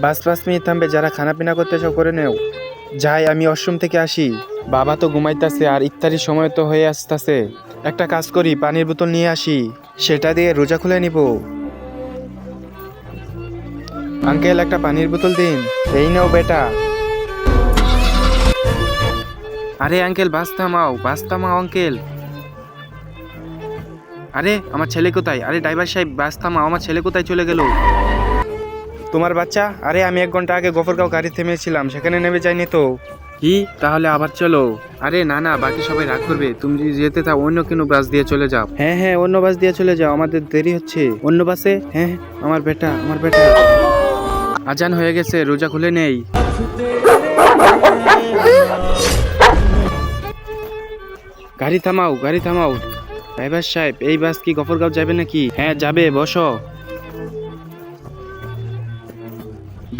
বাস পাঁচ মিনিট থামবে, যারা খানা পিনা করতে চাও করে নেও। যাই, আমি অশ্রম থেকে আসি। বাবা তো ঘুমাইতেছে আর ইফতারির সময় তো হয়ে আসতেছে। একটা কাজ করি, পানির বোতল নিয়ে আসি। সেটা দিয়ে রোজা খুলে নিব। আঙ্কেল, একটা পানির বোতল দিন। এই নাও বেটা। আরে আঙ্কেল, বাস থামাও বাস থামাও আঙ্কেল। আরে, আমার ছেলে কোথায়? আরে, ড্রাইভার সাহেব, বাস থামাও, আমার ছেলে কোথায় চলে গেল? তোমার বাচ্চা? আরে আমি এক ঘণ্টা আগে গফরগাঁও গাড়ি থেমেছিলাম সেখানে নেমে যাইনি তো। কি? তাহলে আবার চলো। আরে না না বাকি সবাই রাগ করবে। তুমি যদি যেতে চাও অন্য কোনো বাস দিয়ে চলে যাও। হ্যাঁ হ্যাঁ অন্য বাস দিয়ে চলে যাও আমাদের দেরি হচ্ছে। অন্য বাসে? হ্যাঁ আমার বেটা আমার বেটা। আজান হয়ে গেছে রোজা খুলে নেই। গাড়ি থামাও গাড়ি থামাও। ড্রাইভার সাহেব এই বাস কি গফরগাঁও যাবে নাকি? হ্যাঁ যাবে বসো।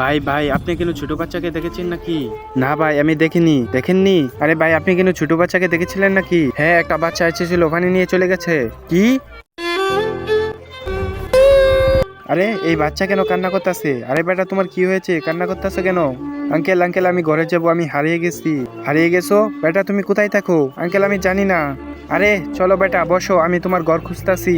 ভাই ভাই, আপনি কেন ছোট বাচ্চাকে দেখেছেন নাকি? না ভাই, আমি দেখিনি, দেখেননি। আরে ভাই, আপনি কেন ছোট বাচ্চাকে দেখেছিলেন নাকি? হ্যাঁ একটা বাচ্চা এসেছিল, ওখানে নিয়ে চলে গেছে। কি? আরে, এই বাচ্চা কেন কান্না করতেছে? আরে বেটা, তোমার কি হয়েছে? কান্না করতেছে কেন? আঙ্কেল আঙ্কেল, আমি ঘরে যাব, আমি হারিয়ে গেছি। হারিয়ে গেছো? বেটা, তুমি কোথায় থাকো? আঙ্কেল, আমি জানি না। আরে, চলো বেটা, বসো, আমি তোমার ঘর খুঁজতাছি।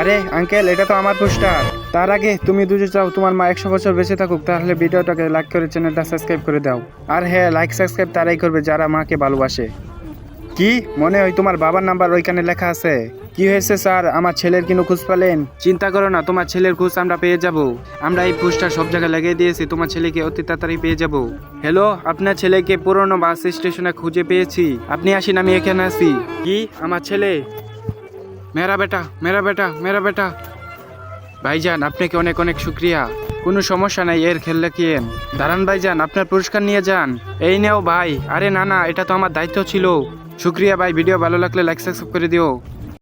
আরে আঙ্কেল এটা তো আমার পোস্টার তার আগে তুমি দুজে চাও তোমার মা একশো বছর বেঁচে থাকুক, তাহলে ভিডিওটাকে লাইক করে চ্যানেলটা সাবস্ক্রাইব করে দাও। আর হ্যাঁ লাইক সাবস্ক্রাইব তারাই করবে যারা মাকে ভালোবাসে। কি? মনে হয় তোমার বাবার নাম্বার ওইখানে লেখা আছে। কি হয়েছে স্যার? আমার ছেলের কিনো খোঁজ পেলেন? চিন্তা করো না, তোমার ছেলের খোঁজ আমরা পেয়ে যাব। আমরা এই পোস্টার সব জায়গায় লাগিয়ে দিয়েছি, তোমার ছেলেকে অতি তাড়াতাড়ি পেয়ে যাব। হ্যালো আপনার ছেলেকে পুরনো বাস স্টেশনে খুঁজে পেয়েছি। আপনি আসিন, আমি এখানে আছি। কি? আমার ছেলে? মেরা বেটা মেরা বেটা মেরা বেটা। ভাইজান, আপনাকে অনেক অনেক শুক্রিয়া। কোনো সমস্যা নাই, এর খেললে রাখিয়েন দাঁড়ান ভাইজান, আপনার পুরস্কার নিয়ে যান। এই নেও ভাই, আরে না না, এটা তো আমার দায়িত্ব ছিল। শুক্রিয়া ভাই, ভিডিও ভালো লাগলে লাইক সাবস্ক্রাইব করে দিও।